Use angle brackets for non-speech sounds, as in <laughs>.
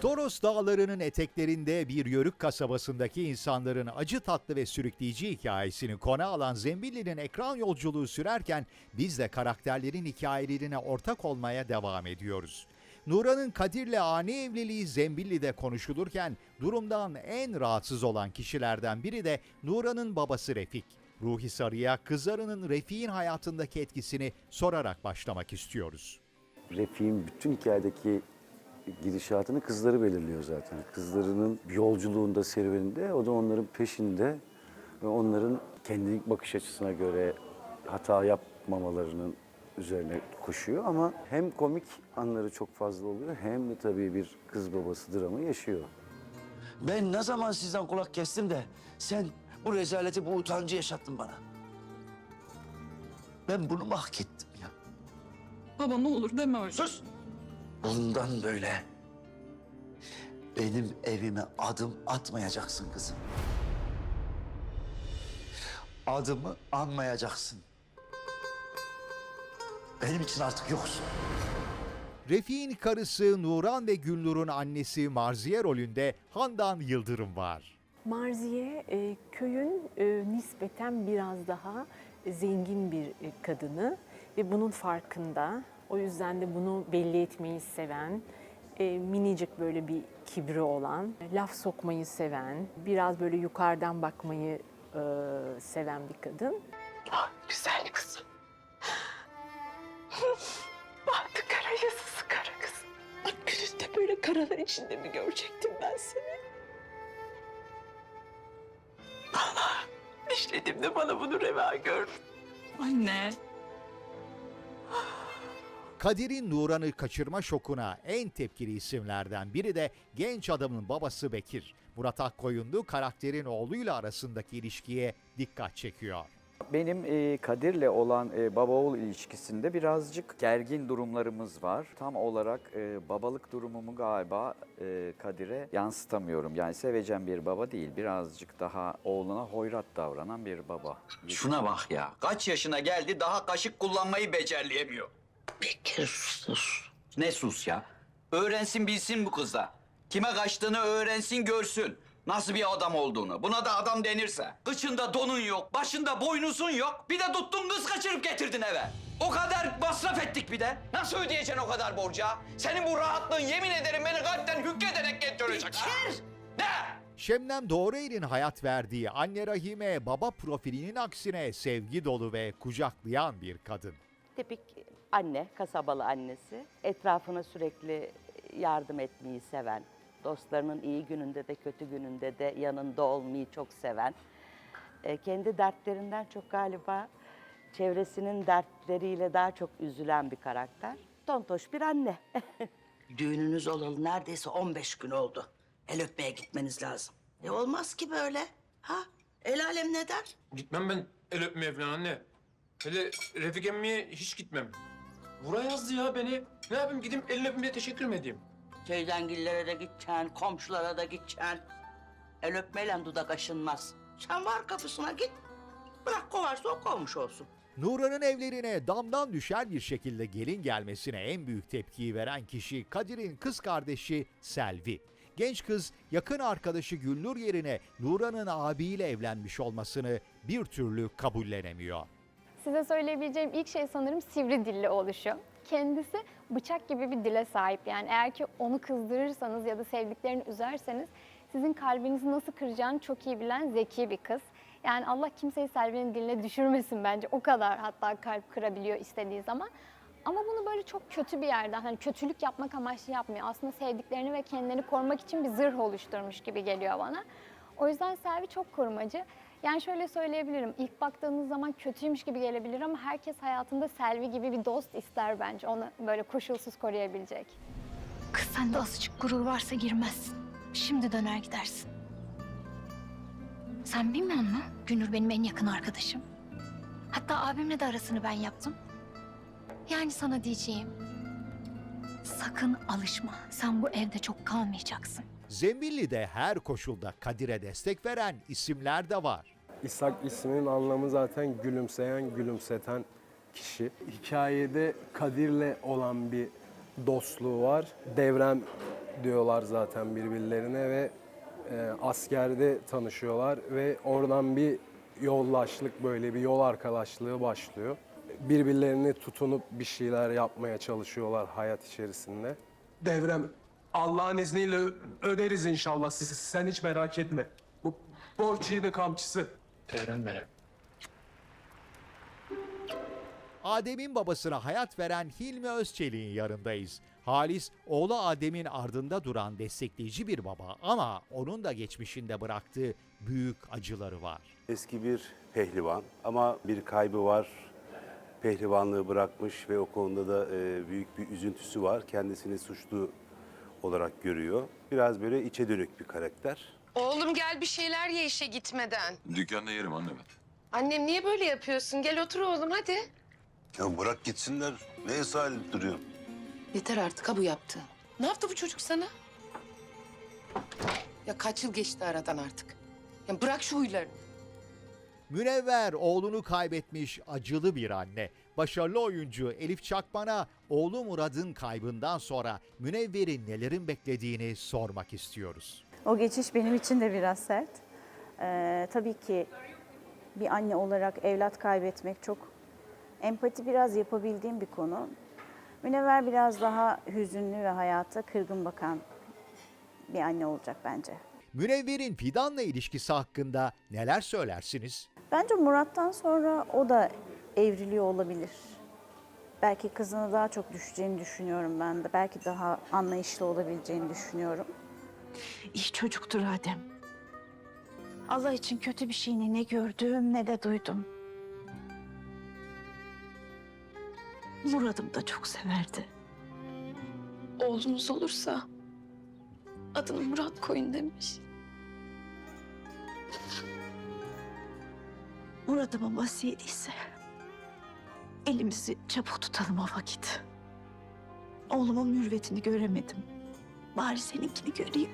Toros dağlarının eteklerinde bir yörük kasabasındaki insanların acı tatlı ve sürükleyici hikayesini konu alan Zembilli'nin ekran yolculuğu sürerken biz de karakterlerin hikayelerine ortak olmaya devam ediyoruz. Nuran'ın Kadir'le ani evliliği Zembilli'de konuşulurken durumdan en rahatsız olan kişilerden biri de Nuran'ın babası Refik. Ruhi Sarı'ya kızlarının Refik'in hayatındaki etkisini sorarak başlamak istiyoruz. Refik'in bütün hikayedeki gidişatını kızları belirliyor zaten. Kızlarının yolculuğunda, serüveninde o da onların peşinde ve onların kendi bakış açısına göre hata yapmamalarının üzerine koşuyor ama hem komik anları çok fazla oluyor hem de tabii bir kız babası dramı yaşıyor. Ben ne zaman sizden kulak kestim de sen bu rezaleti, bu utancı yaşattın bana. Ben bunu mu hak ettim ya? Baba ne olur deme öyle. Sus! Bundan böyle benim evime adım atmayacaksın kızım. Adımı anmayacaksın. Benim için artık yoksun. Refik'in karısı Nuran ve Gülnur'un annesi Marziye rolünde Handan Yıldırım var. Marziye e, köyün e, nispeten biraz daha zengin bir e, kadını ve bunun farkında. O yüzden de bunu belli etmeyi seven, e, minicik böyle bir kibri olan, laf sokmayı seven, biraz böyle yukarıdan bakmayı e, seven bir kadın. Ah güzel kızım. Bahtı kara yazısı kara kızım. Bak gününde böyle karalar içinde mi görecektim ben seni? Allah işledim de bana bunu reva gördüm. Anne. Kadir'in Nuran'ı kaçırma şokuna en tepkili isimlerden biri de genç adamın babası Bekir. Murat Akkoyunlu karakterin oğluyla arasındaki ilişkiye dikkat çekiyor. Benim e, Kadir'le olan e, baba oğul ilişkisinde birazcık gergin durumlarımız var. Tam olarak e, babalık durumumu galiba e, Kadir'e yansıtamıyorum. Yani sevecen bir baba değil, birazcık daha oğluna hoyrat davranan bir baba. Şuna bak ya. Kaç yaşına geldi daha kaşık kullanmayı becerleyemiyor. Bekir sus. Ne sus ya. Öğrensin bilsin bu kız da. Kime kaçtığını öğrensin görsün. Nasıl bir adam olduğunu. Buna da adam denirse. Kıçında donun yok, başında boynuzun yok. Bir de tuttun kız kaçırıp getirdin eve. O kadar masraf ettik bir de. Nasıl ödeyeceksin o kadar borca? Senin bu rahatlığın yemin ederim beni kalpten hükkederek getirecek. ha. Ne? Şemnem Doğruer'in hayat verdiği anne Rahime baba profilinin aksine sevgi dolu ve kucaklayan bir kadın. Tipik anne, kasabalı annesi. Etrafına sürekli yardım etmeyi seven, dostlarının iyi gününde de kötü gününde de yanında olmayı çok seven. E, kendi dertlerinden çok galiba çevresinin dertleriyle daha çok üzülen bir karakter. Tontoş bir anne. <laughs> Düğününüz olalı neredeyse 15 gün oldu. El öpmeye gitmeniz lazım. E olmaz ki böyle. Ha? El alem ne der? Gitmem ben el öpmeye falan anne. Hele Refik emmiye hiç gitmem. Bura yazdı ya beni. Ne yapayım gideyim elini öpmeye teşekkür mü edeyim? Teyzengillere de gideceksin, komşulara da gideceksin. El öpmeyle dudak aşınmaz. Sen var kapısına git. Bırak kovarsa o kovmuş olsun. Nuran'ın evlerine damdan düşer bir şekilde gelin gelmesine en büyük tepkiyi veren kişi Kadir'in kız kardeşi Selvi. Genç kız yakın arkadaşı Gülnur yerine Nuran'ın abiyle evlenmiş olmasını bir türlü kabullenemiyor. Size söyleyebileceğim ilk şey sanırım sivri dilli oluşu. Kendisi bıçak gibi bir dile sahip. Yani eğer ki onu kızdırırsanız ya da sevdiklerini üzerseniz sizin kalbinizi nasıl kıracağını çok iyi bilen zeki bir kız. Yani Allah kimseyi Selvi'nin diline düşürmesin bence. O kadar hatta kalp kırabiliyor istediği zaman. Ama bunu böyle çok kötü bir yerden, hani kötülük yapmak amaçlı yapmıyor. Aslında sevdiklerini ve kendini korumak için bir zırh oluşturmuş gibi geliyor bana. O yüzden Selvi çok korumacı. Yani şöyle söyleyebilirim, ilk baktığınız zaman kötüymüş gibi gelebilir ama herkes hayatında Selvi gibi bir dost ister bence. Onu böyle koşulsuz koruyabilecek. Kız sende azıcık gurur varsa girmezsin. Şimdi döner gidersin. Sen bilmiyor musun? Günür benim en yakın arkadaşım. Hatta abimle de arasını ben yaptım. Yani sana diyeceğim. Sakın alışma. Sen bu evde çok kalmayacaksın. Zembilli'de her koşulda Kadir'e destek veren isimler de var. İshak isminin anlamı zaten gülümseyen, gülümseten kişi. Hikayede Kadir'le olan bir dostluğu var. Devrem diyorlar zaten birbirlerine ve e, askerde tanışıyorlar ve oradan bir yoldaşlık böyle bir yol arkadaşlığı başlıyor. Birbirlerini tutunup bir şeyler yapmaya çalışıyorlar hayat içerisinde. Devrem Allah'ın izniyle ö- öderiz inşallah sizi. Sen hiç merak etme. Bu borç yiğidi kamçısı. Devrem benim. Adem'in babasına hayat veren Hilmi Özçelik'in yanındayız. Halis, oğlu Adem'in ardında duran destekleyici bir baba ama onun da geçmişinde bıraktığı büyük acıları var. Eski bir pehlivan ama bir kaybı var. Pehlivanlığı bırakmış ve o konuda da e, büyük bir üzüntüsü var. Kendisini suçlu olarak görüyor. Biraz böyle içe dönük bir karakter. Oğlum gel bir şeyler ye işe gitmeden. Dükkanda yerim anne ben. Annem niye böyle yapıyorsun? Gel otur oğlum hadi. Ya bırak gitsinler. Neye salip duruyor? Yeter artık ha bu yaptığın. Ne yaptı bu çocuk sana? Ya kaç yıl geçti aradan artık. Ya bırak şu huylarını. Münevver oğlunu kaybetmiş acılı bir anne. Başarılı oyuncu Elif Çakman'a oğlu Murat'ın kaybından sonra Münevver'i nelerin beklediğini sormak istiyoruz. O geçiş benim için de biraz sert. Ee, tabii ki bir anne olarak evlat kaybetmek çok empati biraz yapabildiğim bir konu. Münevver biraz daha hüzünlü ve hayata kırgın bakan bir anne olacak bence. Münevver'in Fidan'la ilişkisi hakkında neler söylersiniz? Bence Murat'tan sonra o da evriliyor olabilir. Belki kızına daha çok düşeceğini düşünüyorum ben de. Belki daha anlayışlı olabileceğini düşünüyorum. İyi çocuktur Adem. Allah için kötü bir şeyini ne gördüm ne de duydum. Murat'ım da çok severdi. Oğlunuz olursa adını Murat koyun demiş. Murat'ımın vasiyeti ise elimizi çabuk tutalım o vakit. Oğlumun mürvetini göremedim. Bari seninkini göreyim.